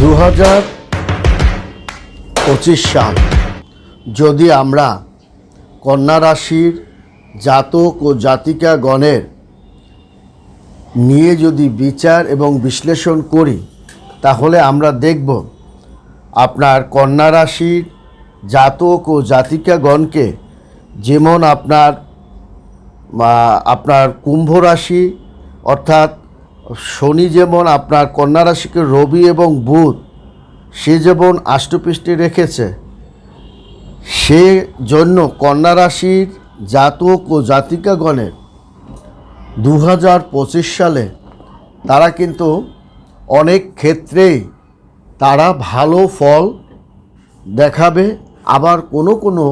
দু হাজার পঁচিশ সাল। যদি আমরা কন্যা রাশির জাতক ও জাতিকা গণের নিয়ে যদি বিচার এবং বিশ্লেষণ করি, তাহলে আমরা দেখব আপনার কন্যা রাশির জাতক ও জাতিকাগণকে যেমন আপনার আপনার কুম্ভ রাশি, অর্থাৎ শনি যেমন আপনার কন্যা রাশিকে রবি এবং বুধ, সে যেমন আষ্টপৃষ্টি রেখেছে, সে জন্য কন্যা রাশির জাতক ও জাতিকাগণের দু হাজার পঁচিশ সালে তারা কিন্তু অনেক ক্ষেত্রেই তারা ভালো ফল দেখাবে। আবার কোনো কোনো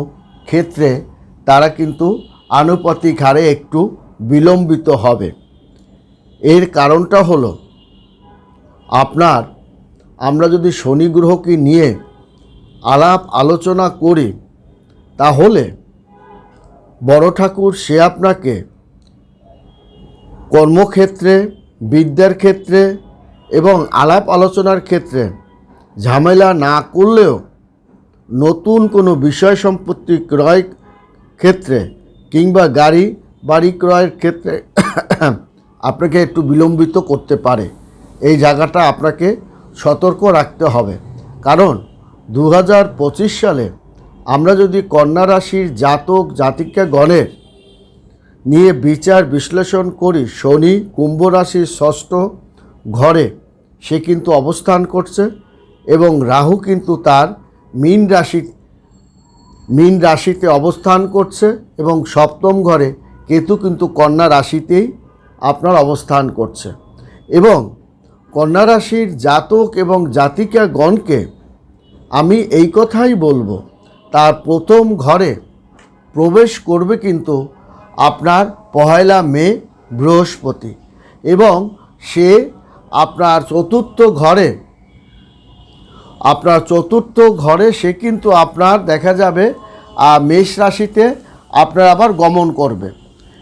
ক্ষেত্রে তারা কিন্তু আনুপাতিক হারে একটু বিলম্বিত হবে। এর কারণটা হলো, আপনার, আমরা যদি শনি গ্রহকে নিয়ে আলাপ আলোচনা করি, তাহলে বড় ঠাকুর সে আপনাকে কর্মক্ষেত্রে, বিদ্যার ক্ষেত্রে এবং আলাপ আলোচনার ক্ষেত্রে ঝামেলা না করলেও নতুন কোনো বিষয় সম্পত্তি ক্রয় ক্ষেত্রে কিংবা গাড়ি বাড়ি ক্রয়ের ক্ষেত্রে আপনাকে একটু বিলম্বিত করতে পারে। এই জায়গাটা আপনাকে সতর্ক রাখতে হবে। কারণ দু হাজার পঁচিশ সালে আমরা যদি কন্যা রাশির জাতক জাতিকা গণের নিয়ে বিচার বিশ্লেষণ করি, শনি কুম্ভ রাশির ষষ্ঠ ঘরে সে কিন্তু অবস্থান করছে এবং রাহু কিন্তু তার মীন রাশি, মীন রাশিতে অবস্থান করছে এবং সপ্তম ঘরে কেতু কিন্তু কন্যা রাশিতেই আপনার অবস্থান করছে। এবং কন্যা রাশির জাতক এবং জাতিকা গণকে আমি এই কথাই বলব, তার প্রথম ঘরে প্রবেশ করবে কিন্তু আপনার পহেলা মে বৃহস্পতি এবং সে আপনার চতুর্থ ঘরে, আপনার চতুর্থ ঘরে সে কিন্তু আপনার দেখা যাবে মেষ রাশিতে আপনার আবার গমন করবে।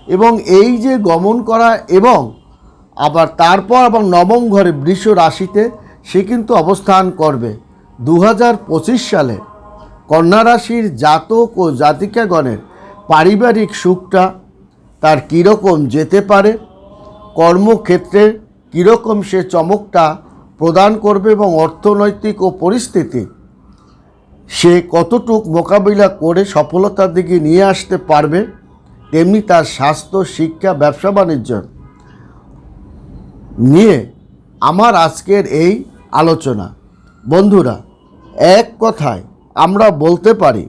এবং এই যে গমন করা এবং আবার তারপর আবার নবম ঘরে বৃষ রাশিতে, সে কিন্তু অবস্থান করবে। দু হাজার পঁচিশ সালে কন্যা রাশির জাতক ও জাতিকাগণের পারিবারিক সুখটা তার কীরকম যেতে পারে, কর্মক্ষেত্রে কীরকম সে চমকটা প্রদান করবে এবং অর্থনৈতিক ও পরিস্থিতি সে কতটুক মোকাবিলা করে সফলতার দিকে নিয়ে আসতে পারবে তেমনি তার স্বাস্থ্য, শিক্ষা, ব্যবসা বাণিজ্য নিয়ে আমার আজকের এই আলোচনা। বন্ধুরা, এক কথায় আমরা বলতে পারি,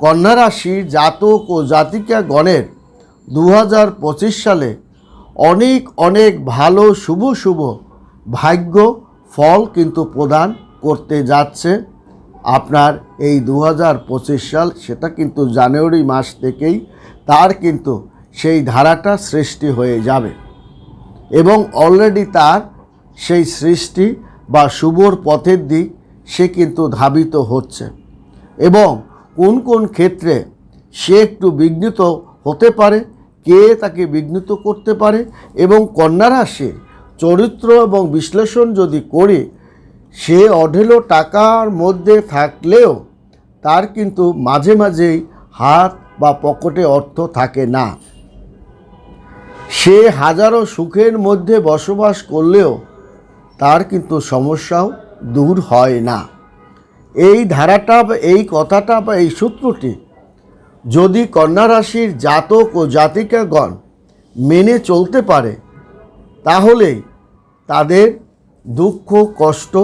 কন্যা রাশির জাতক ও জাতিকা গণের দু হাজার পঁচিশ সালে অনেক অনেক ভালো, শুভ শুভ ভাগ্য, ফল কিন্তু প্রদান করতে যাচ্ছে। আপনার এই দু হাজার পঁচিশ সাল, সেটা কিন্তু জানুয়ারি মাস থেকেই তার কিন্তু সেই ধারাটা সৃষ্টি হয়ে যাবে। এবং অলরেডি তার সেই সৃষ্টি বা শুভর পথের দিক সে কিন্তু ধাবিত হচ্ছে। এবং কোন কোন ক্ষেত্রে সে একটু বিঘ্নিত হতে পারে, কে তাকে বিঘ্নিত করতে পারে, এবং কন্যা রাশির চরিত্র এবং বিশ্লেষণ যদি করি, সে অঢেলো টাকার মধ্যে থাকলেও তার কিন্তু মাঝে মাঝেই হাত বা পকেটে অর্থ থাকে না। সে হাজারো সুখের মধ্যে বসবাস করলেও তার কিন্তু সমস্যাও দূর হয় না। এই ধারাটা বা এই কথাটা বা এই সূত্রটি যদি কন্যা রাশির জাতক ও জাতিকাগণ মেনে চলতে পারে তাহলেই তাদের দুঃখ, কষ্ট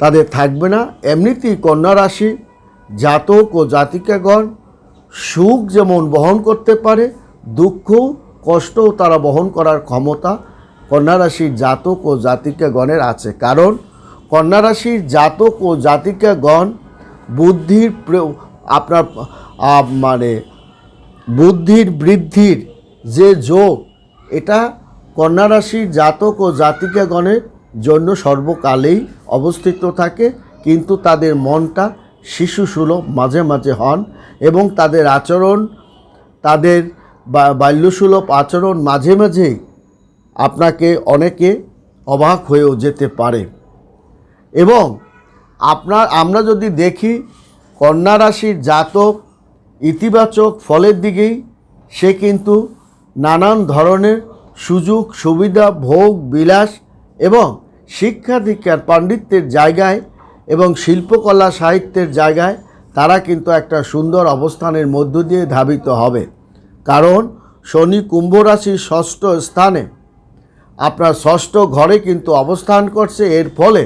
তাদের থাকবে না। এমনিতেই কন্যা রাশি জাতক ও জাতিকাগণ সুখ যেমন বহন করতে পারে, দুঃখ, কষ্টও তারা বহন করার ক্ষমতা কন্যা রাশির জাতক ও জাতিকাগণের আছে। কারণ কন্যা রাশির জাতক ও জাতিকাগণ বুদ্ধির আপনার মানে বুদ্ধির বৃদ্ধির যে যোগ, এটা কন্যা রাশির জাতক ও জাতিকাগণের জন্য সর্বকালেই অবস্থিত থাকে। কিন্তু তাদের মনটা শিশু সুলভ মাঝে মাঝে হন এবং তাদের আচরণ, তাদের বাল্যসুলভ আচরণ মাঝে মাঝেই আপনাকে অনেকে অবাক হয়েও যেতে পারে। এবং আপনার, আমরা যদি দেখি কন্যা রাশির জাতক ইতিবাচক ফলের দিকেই, সে কিন্তু নানান ধরনের সুযোগ সুবিধা ভোগ বিলাস এবং শিক্ষা দীক্ষার পাণ্ডিত্যের জায়গায় এবং শিল্পকলা সাহিত্যের জায়গায় তারা কিন্তু একটা সুন্দর অবস্থানের মধ্য দিয়ে ধাবিত হবে। কারণ শনি কুম্ভ রাশির ষষ্ঠ স্থানে আপনার ষষ্ঠ ঘরে কিন্তু অবস্থান করছে। এর ফলে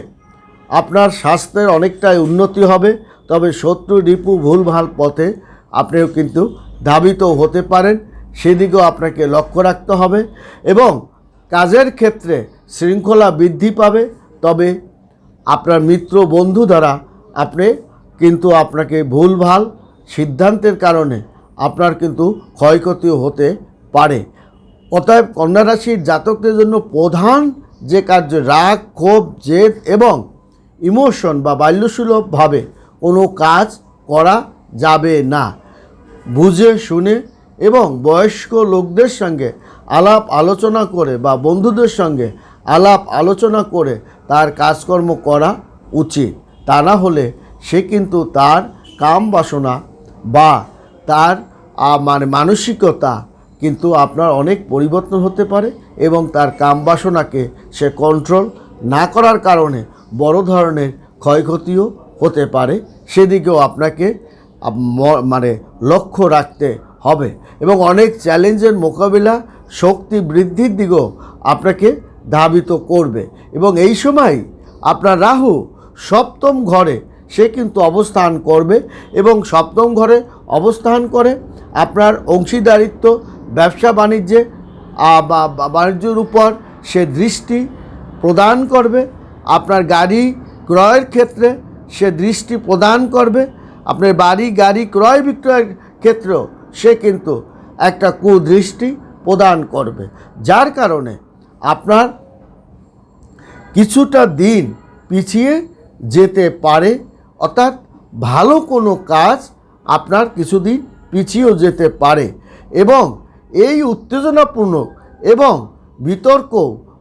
আপনার স্বাস্থ্যের অনেকটাই উন্নতি হবে। তবে শত্রু রিপু ভুলভাল পথে আপনিও কিন্তু ধাবিত হতে পারেন। সেদিকেও আপনাকে লক্ষ্য রাখতে হবে এবং কাজের ক্ষেত্রে শৃঙ্খলা বৃদ্ধি পাবে। তবে আপনার মিত্র বন্ধু দ্বারা আপনি কিন্তু আপনাকে ভুলভাল সিদ্ধান্তের কারণে আপনার কিন্তু ক্ষয়ক্ষতিও হতে পারে। অতএব কন্যা রাশির জাতকদের জন্য প্রধান যে কার্য রাগ, ক্ষোভ, জেদ এবং ইমোশন বা বাল্যসুলভভাবে কোনো কাজ করা যাবে না। বুঝে, শুনে এবং বয়স্ক লোকদের সঙ্গে আলাপ আলোচনা করে বা বন্ধুদের সঙ্গে আলাপ আলোচনা করে তার কাজকর্ম করা উচিত। তা না হলে সে কিন্তু তার কাম বাসনা বা তার মানে মানসিকতা কিন্তু আপনার অনেক পরিবর্তন হতে পারে এবং তার কাম বাসনাকে সে কন্ট্রোল না করার কারণে বড় ধরনের ক্ষয়ক্ষতিও হতে পারে। সেদিকেও আপনাকে মানে লক্ষ্য রাখতে হবে এবং অনেক চ্যালেঞ্জের মোকাবিলা শক্তি বৃদ্ধির দিকেও আপনাকে ধাবিত করবে। এবং এই সময় আপনার রাহু সপ্তম ঘরে, সে কিন্তু অবস্থান করবে এবং সপ্তম ঘরে অবস্থান করে আপনার অংশীদারিত্ব, ব্যবসা বাণিজ্যে বাণিজ্যের উপর সে দৃষ্টি প্রদান করবে। আপনার গাড়ি ক্রয়ের ক্ষেত্রে সে দৃষ্টি প্রদান করবে। আপনার বাড়ি, গাড়ি ক্রয় বিক্রয়ের ক্ষেত্রেও সে কিন্তু একটা কুদৃষ্টি প্রদান করবে। যার কারণে আপনার কিছুটা দিন পিছিয়ে যেতে পারে, অর্থাৎ ভালো কোনো কাজ আপনার কিছুদিন পিছিয়েও যেতে পারে এবং এই উত্তেজনাপূর্ণ এবং বিতর্ক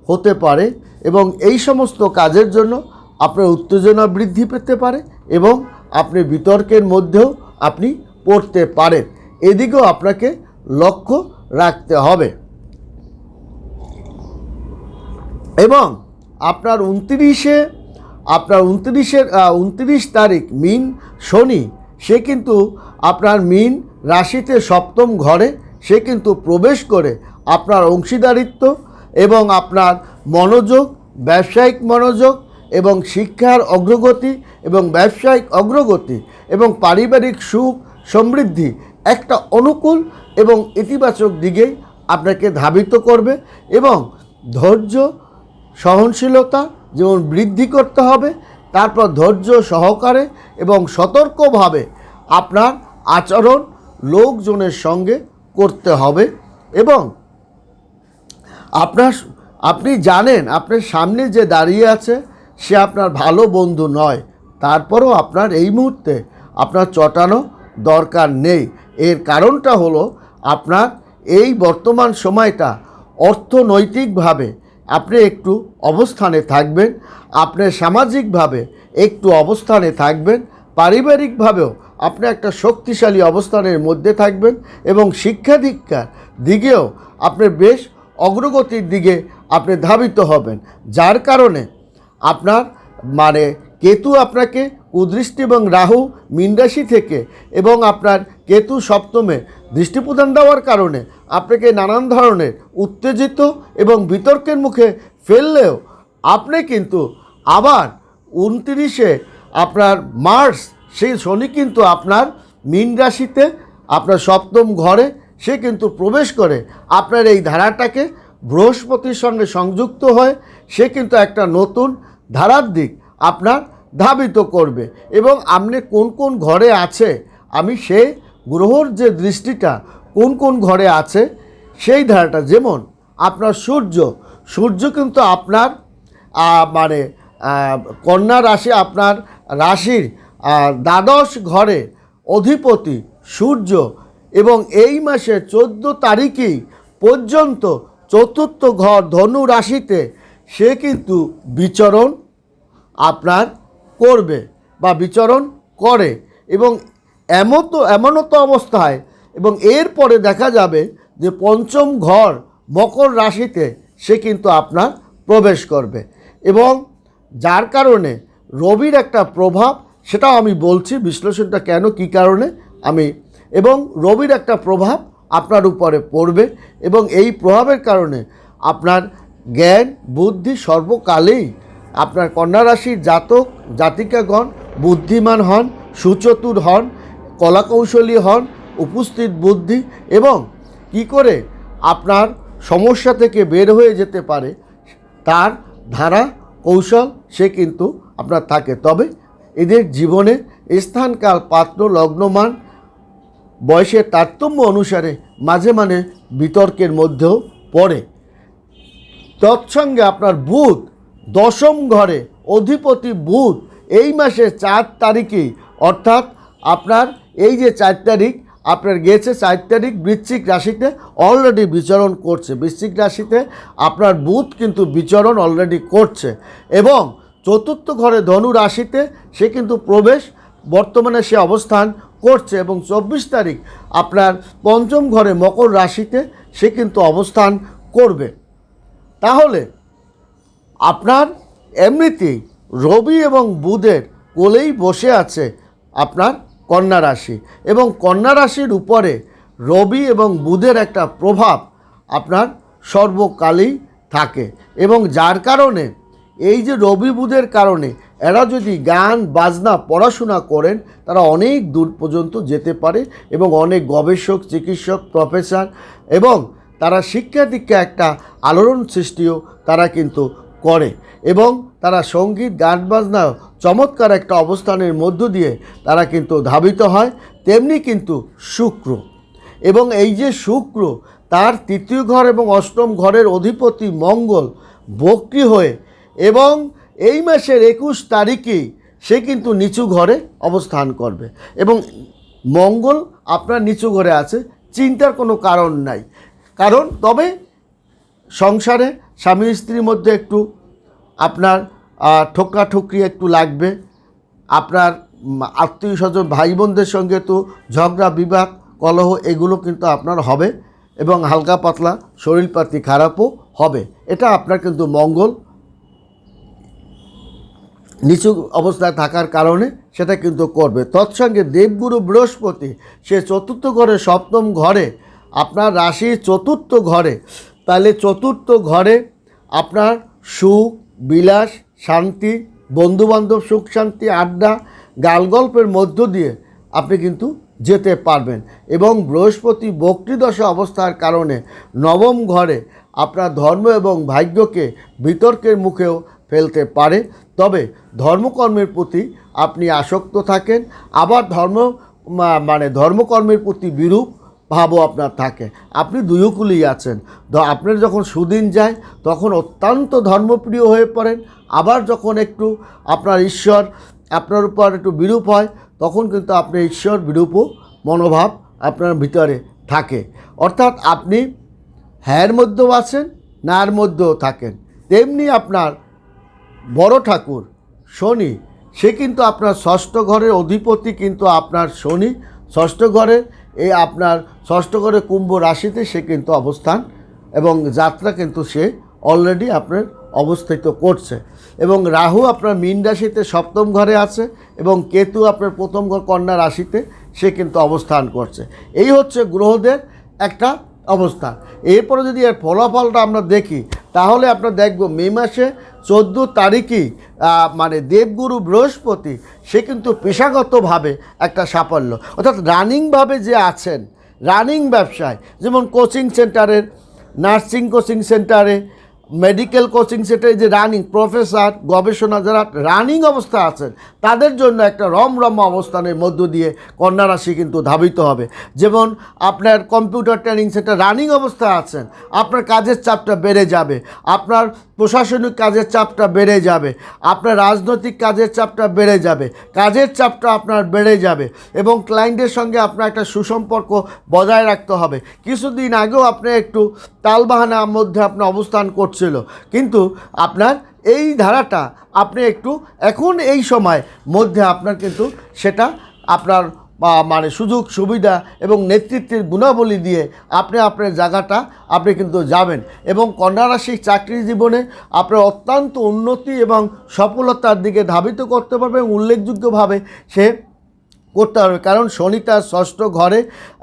হতে পারে এবং এই সমস্ত কাজের জন্য আপনার উত্তেজনা বৃদ্ধি পেতে পারে এবং আপনি বিতর্কের মধ্যেও আপনি পড়তে পারেন। এদিকেও আপনাকে লক্ষ্য রাখতে হবে। এবং আপনার উনত্রিশে, আপনার উনত্রিশের উনত্রিশ তারিখ মিন শনি, সে কিন্তু আপনার মিন রাশিতে সপ্তম ঘরে, সে কিন্তু প্রবেশ করে আপনার অংশীদারিত্ব এবং আপনার মনোযোগ, ব্যবসায়িক মনোযোগ এবং শিক্ষার অগ্রগতি এবং ব্যবসায়িক অগ্রগতি এবং পারিবারিক সুখ সমৃদ্ধি একটা অনুকূল এবং ইতিবাচক দিকেই আপনাকে ধাবিত করবে এবং ধৈর্য সহনশীলতা, যেমন বৃদ্ধি করতে হবে, তারপর ধৈর্য সহকারে এবং সতর্কভাবে আপনার আচরণ লোকজনের সঙ্গে করতে হবে এবং আপনার, আপনি জানেন আপনার সামনে যে দাঁড়িয়ে আছে, সে আপনার ভালো বন্ধু নয়। তারপরও আপনার এই মুহূর্তে আপনার চটানো দরকার নেই। এর কারণটা হলো আপনার এই বর্তমান সময়টা অর্থনৈতিকভাবে আপনি একটু অবস্থানে থাকবেন, আপনি সামাজিকভাবে একটু অবস্থানে থাকবেন, পারিবারিকভাবেও আপনি একটা শক্তিশালী অবস্থানের মধ্যে থাকবেন এবং শিক্ষা দীক্ষার দিকেও আপনি বেশ অগ্রগতির দিকে আপনি ধাবিত হবেন। যার কারণে আপনার মানে কেতু আপনাকে, কুদৃষ্টি এবং রাহু মিনরাশি থেকে এবং আপনার কেতু সপ্তমে দৃষ্টি প্রদান দেওয়ার কারণে আপনাকে নানান ধরনের উত্তেজিত এবং বিতর্কের মুখে ফেললেও আপনি কিন্তু আবার উনতিরিশে আপনার মার্চ, সেই শনি কিন্তু আপনার মীন রাশিতে, আপনার সপ্তম ঘরে, সে কিন্তু প্রবেশ করে আপনার এই ধারাটাকে বৃহস্পতির সঙ্গে সংযুক্ত হয়ে সে কিন্তু একটা নতুন ধারার দিক আপনার ধাবিত করবে। এবং আপনি কোন কোন ঘরে আছে? আমি সেই গ্রহর যে দৃষ্টিটা কোন কোন ঘরে আছে, সেই ধারাটা যেমন আপনার সূর্য সূর্য কিন্তু আপনার মানে কন্যা রাশি আপনার রাশির দ্বাদশ ঘরে অধিপতি সূর্য এবং এই মাসে চোদ্দ তারিখেই পর্যন্ত চতুর্থ ঘর ধনু রাশিতে, সে কিন্তু বিচরণ আপনার করবে বা বিচরণ করে এবং এমন তো, এমনও তো অবস্থায়। এবং এরপরে দেখা যাবে যে পঞ্চম ঘর মকর রাশিতে সে কিন্তু আপনার প্রবেশ করবে। এবং যার কারণে রবির একটা প্রভাব, সেটাও আমি বলছি, বিশ্লেষণটা কেন, কী কারণে, আমি, এবং রবির একটা প্রভাব আপনার উপরে পড়বে। এবং এই প্রভাবের কারণে আপনার জ্ঞান, বুদ্ধি সর্বকালেই আপনার কন্যা রাশির জাতক, জাতিকাগণ বুদ্ধিমান হন, সুচতুর হন কলাকৌশলী হন, উপস্থিত বুদ্ধি এবং কি করে আপনার সমস্যা থেকে বের হয়ে যেতে পারে, তার ধারা, কৌশল সে কিন্তু আপনার থাকে। তবে এদের জীবনে স্থানকাল, পাত্র, লগ্নমান বয়সের তারতম্য অনুসারে মাঝে মাঝে বিতর্কের মধ্যেও পড়ে। তৎসঙ্গে আপনার বুধ, দশম ঘরে অধিপতি বুধ, এই মাসের চার তারিখেই অর্থাৎ আপনার এই যে চার তারিখ, আপনার গেছে চার তারিখ, বৃশ্চিক রাশিতে অলরেডি বিচরণ করছে। বৃশ্চিক রাশিতে আপনার বুধ কিন্তু বিচরণ অলরেডি করছে এবং চতুর্থ ঘরে ধনু রাশিতে সে কিন্তু প্রবেশ, বর্তমানে সে অবস্থান করছে এবং চব্বিশ তারিখ আপনার পঞ্চম ঘরে মকর রাশিতে সে কিন্তু অবস্থান করবে। তাহলে আপনার এমনিতেই রবি এবং বুধের কোলেই বসে আছে আপনার কন্যা রাশি। এবং কন্যা রাশির উপরে রবি এবং বুধের একটা প্রভাব আপনার সর্বকালেই থাকে। এবং যার কারণে এই যে রবি বুধের কারণে এরা যদি গান, বাজনা, পড়াশোনা করেন, তারা অনেক দূর পর্যন্ত যেতে পারে এবং অনেক গবেষক, চিকিৎসক, প্রফেসর এবং তারা শিক্ষা দীক্ষা একটা আলোড়ন সৃষ্টিও তারা কিন্তু করে। এবং তারা সংগীত, গান, বাজনা চমৎকার একটা অবস্থানের মধ্য দিয়ে তারা কিন্তু ধাবিত হয়, তেমনি কিন্তু শুক্র। এবং এই যে শুক্র, তার তৃতীয় ঘর এবং অষ্টম ঘরের অধিপতি মঙ্গল বক্রি হয়ে এবং এই মাসের একুশ তারিখেই সে কিন্তু নিচু ঘরে অবস্থান করবে। এবং মঙ্গল আপনার নিচু ঘরে আছে, চিন্তার কোনো কারণ নাই। কারণ তবে সংসারে স্বামী স্ত্রীর মধ্যে একটু আপনার ঠোকরাঠুকরি একটু লাগবে। আপনার আত্মীয় স্বজন ভাই বোনদের সঙ্গে তো ঝগড়া, বিবাদ, কলহ, এগুলো কিন্তু আপনার হবে এবং হালকা পাতলা শরীরপাতি খারাপও হবে। এটা আপনার কিন্তু মঙ্গল। নিচু অবস্থায় থাকার কারণে সেটা কিন্তু করবে। তৎসঙ্গে দেবগুরু বৃহস্পতি, সে চতুর্থ ঘরে, সপ্তম ঘরে, আপনার রাশি চতুর্থ ঘরে, তাহলে চতুর্থ ঘরে আপনার সুখ, বিলাস শান্তি, বন্ধুবান্ধব, সুখ, শান্তি, আড্ডা, গালগল্পের মধ্য দিয়ে আপনি কিন্তু যেতে পারবেন। এবং বৃহস্পতি বক্রিদশা অবস্থার কারণে নবম ঘরে আপনার ধর্ম এবং ভাগ্যকে বিতর্কের মুখেও ফেলতে পারে। তবে ধর্মকর্মের প্রতি আপনি আসক্ত থাকেন। আবার ধর্ম মানে ধর্মকর্মের প্রতি বিরূপ ভাবও আপনার থাকে। আপনি দুয়কুলেই আছেন। আপনার যখন সুদিন যায়, তখন অত্যন্ত ধর্মপ্রিয় হয়ে পড়েন। আবার যখন একটু আপনার ঈশ্বর আপনার উপর একটু বিরূপ হয়, তখন কিন্তু আপনি ঈশ্বর বিরূপও মনোভাব আপনার ভিতরে থাকে। অর্থাৎ আপনি হ্যার মধ্যেও আছেন, নার মধ্যেও থাকেন। তেমনি আপনার বড় ঠাকুর শনি, সে কিন্তু আপনার ষষ্ঠ ঘরের অধিপতি কিন্তু আপনার শনি। ষষ্ঠ ঘরের এই আপনার ষষ্ঠ ঘরে কুম্ভ রাশিতে সে কিন্তু অবস্থান এবং যাত্রা কিন্তু সে অলরেডি আপনার অবস্থিত করছে। এবং রাহু আপনার মীন রাশিতে সপ্তম ঘরে আছে এবং কেতু আপনার প্রথম ঘর কন্যা রাশিতে সে কিন্তু অবস্থান করছে। এই হচ্ছে গ্রহদের একটা অবস্থা। এরপরে যদি এর ফলাফলটা আমরা দেখি, তাহলে আপনার দেখব মে মাসে চোদ্দ তারিখই মানে দেবগুরু বৃহস্পতি, সে কিন্তু পেশাগতভাবে একটা সাফল্য। অর্থাৎ রানিংভাবে যে আছেন, রানিং ব্যবসায়, যেমন কোচিং সেন্টারের, নার্সিং কোচিং সেন্টারে মেডিকেল কোচিং সেন্টারে যে রানিং প্রফেসর গবেষণা, যারা রানিং অবস্থা আছেন, তাদের জন্য একটা রমরম অবস্থানের মধ্য দিয়ে কন্যা রাশি কিন্তু ধাবিত হবে। যেমন আপনার কম্পিউটার ট্রেনিং সেন্টার রানিং অবস্থা আছেন, আপনার কাজের চাপটা বেড়ে যাবে, আপনার প্রশাসনিক কাজের চাপটা বেড়ে যাবে, আপনার রাজনৈতিক কাজের চাপটা বেড়ে যাবে, কাজের চাপটা আপনার বেড়ে যাবে এবং ক্লায়েন্টের সঙ্গে আপনার একটা সুসম্পর্ক বজায় রাখতে হবে। কিছুদিন আগেও আপনি একটু তালবাহানার মধ্যে আপনি অবস্থান করছেন। ঘটছিল কিন্তু আপনার এই ধারাটা আপনি একটু এখন এই সময় মধ্যে আপনার কিন্তু সেটা আপনার মানে সুযোগ, সুবিধা এবং নেতৃত্বের গুণাবলী দিয়ে আপনি আপনার জায়গাটা আপনি কিন্তু যাবেন এবং কন্যা রাশির চাকরি জীবনে আপনার অত্যন্ত উন্নতি এবং সফলতার দিকে ধাবিত করতে পারবে উল্লেখযোগ্যভাবে সে করতে হবে। কারণ শনি তার ষষ্ঠ ঘরে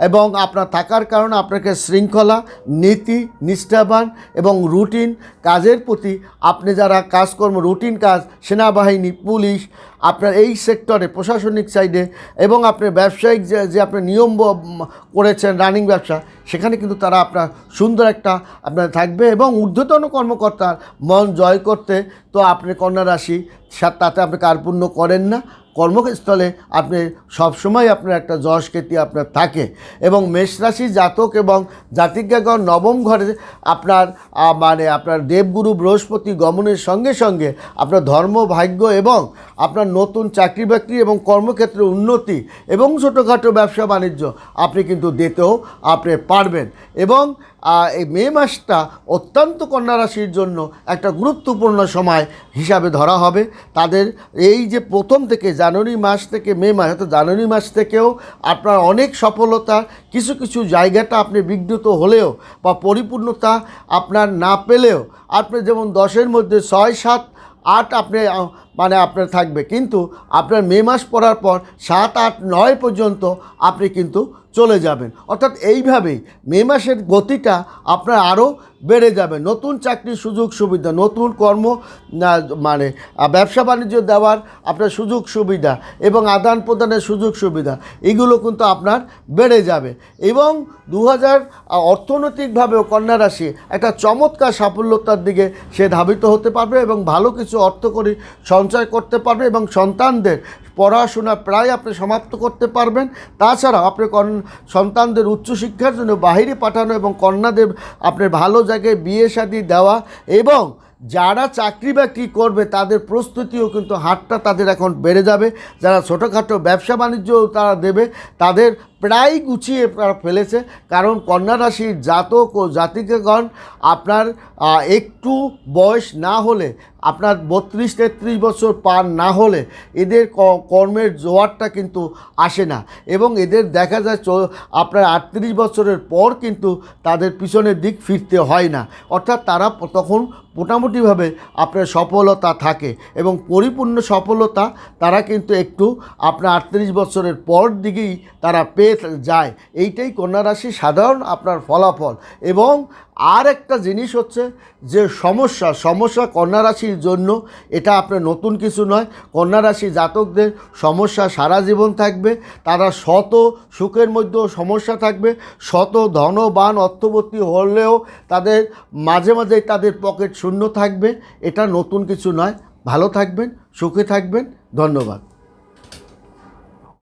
এবং আপনার থাকার কারণে আপনাকে শৃঙ্খলা, নীতি, নিষ্ঠাবান এবং রুটিন কাজের প্রতি আপনি যারা কাজকর্ম, রুটিন কাজ, সেনাবাহিনী, পুলিশ, আপনার এই সেক্টরে, প্রশাসনিক সাইডে এবং আপনার ব্যবসায়িক যে যে আপনি নিয়ম করেছেন রানিং ব্যবসা, সেখানে কিন্তু তারা আপনার সুন্দর একটা আপনার থাকবে এবং ঊর্ধ্বতন কর্মকর্তার মন জয় করতে তো আপনি কন্যা রাশি তাতে আপনি কার্পুণ্য করেন না। কর্মস্থলে আপনি সবসময় আপনার একটা যশ খ্যাতি আপনার থাকে। এবং মেষ রাশি জাতক এবং জাতিজ্ঞাগণ নবম ঘরে আপনার মানে আপনার দেবগুরু বৃহস্পতি গমনের সঙ্গে সঙ্গে আপনার ধর্ম, ভাগ্য এবং আপনার নতুন চাকরি বাকরি এবং কর্মক্ষেত্রে উন্নতি এবং ছোটোখাটো ব্যবসা বাণিজ্য আপনি কিন্তু দিতেও আপনি পারবেন। এবং এই মে মাসটা অত্যন্ত কন্যা রাশির জন্য একটা গুরুত্বপূর্ণ সময় হিসাবে ধরা হবে। তাদের এই যে প্রথম থেকে জানুয়ারি মাস থেকে মে মাস হয়তো জানুয়ারি মাস থেকেও আপনার অনেক সফলতা, কিছু কিছু জায়গাটা আপনি বিঘ্নিত হলেও বা পরিপূর্ণতা আপনার না পেলেও, আপনি যেমন দশের মধ্যে ছয়, সাত, আট আপনি মানে আপনার থাকবে। কিন্তু আপনার মে মাস পড়ার পর সাত, আট, নয় পর্যন্ত আপনি কিন্তু চলে যাবেন। অর্থাৎ এইভাবেই মে মাসের গতিটা আপনার আরও বেড়ে যাবে। নতুন চাকরির সুযোগ সুবিধা, নতুন কর্ম মানে ব্যবসা বাণিজ্য দেওয়ার আপনার সুযোগ সুবিধা এবং আদান প্রদানের সুযোগ সুবিধা, এগুলো কিন্তু আপনার বেড়ে যাবে। এবং দু হাজার অর্থনৈতিকভাবেও কন্যারাশি একটা চমৎকার সাফল্যতার দিকে সে ধাবিত হতে পারবে এবং ভালো কিছু অর্থকরী সঞ্চয় করতে পারবে এবং সন্তানদের পড়াশোনা প্রায় আপনি সমাপ্ত করতে পারবেন। তাছাড়াও আপনি সন্তানদের উচ্চশিক্ষার জন্য বাইরে পাঠানো এবং কন্যাদের আপনার ভালো জায়গায় বিয়ে শাদী দেওয়া এবং যারা চাকরি বাকরি করবে তাদের প্রস্তুতিও কিন্তু হারটা তাদের এখন বেড়ে যাবে। যারা ছোটোখাটো ব্যবসা বাণিজ্য তারা দেবে, তাদের প্রায় গুছিয়ে ফেলেছে। কারণ কন্যা রাশির জাতক ও জাতিকাগণ আপনার একটু বয়স না হলে, আপনার বত্রিশ তেত্রিশ বছর পার না হলে এদের কর্মের জোয়ারটা কিন্তু আসে না। এবং এদের দেখা যায় চ- আপনার আটত্রিশ বছরের পর কিন্তু তাদের পিছনের দিক ফিরতে হয় না। অর্থাৎ তারা তখন মোটামুটিভাবে আপনার সফলতা থাকে এবং পরিপূর্ণ সফলতা তারা কিন্তু একটু আপনার আটত্রিশ বছরের পর দিকেই তারা পেয়ে যায়, এইটাই কন্যা রাশি সাধারণ আপনার ফলাফল। এবং আর একটা জিনিস হচ্ছে যে সমস্যা সমস্যা কন্যা রাশির জন্য এটা আপনার নতুন কিছু নয়। কন্যা রাশি জাতকদের সমস্যা সারা জীবন থাকবে, তারা শত সুখের মধ্যেও সমস্যা থাকবে, শত ধনবান অর্থবর্তী হলেও তাদের মাঝে মাঝে তাদের পকেট শূন্য থাকবে। এটা নতুন কিছু নয়। ভালো থাকবেন, সুখে থাকবেন। ধন্যবাদ।